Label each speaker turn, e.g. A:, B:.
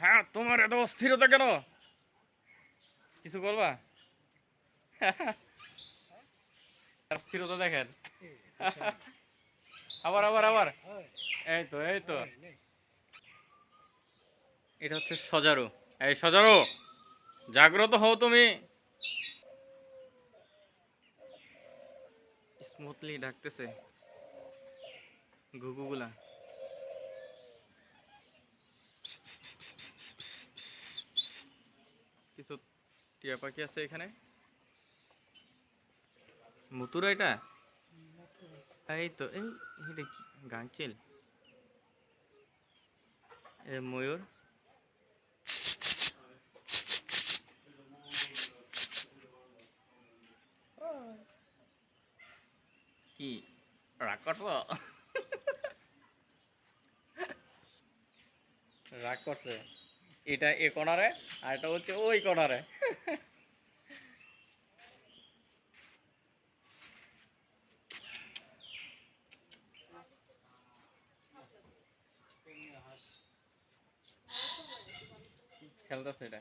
A: হ্যাঁ তোমার এত অস্থিরতা কেন? কিছু বলবা? তার স্থিরতা দেখেন। আবার আবার আবার। এই তো এই তো। এটা হচ্ছে সজারু। এই সজারু, জাগ্রত হও তুমি। স্মুথলি ডাকতেছে। ঘুঘুগুলা। কিছু টিয়া পাখি আছে এখানে? মুতুরা এটা? এই তো, এই গাংচিল এ ময়ূর? কি, রাগ করছ? রাগ করছে? এটা এ কর্নারে আর এটা হচ্ছে ওই কর্নারে খেলতেছে এটা।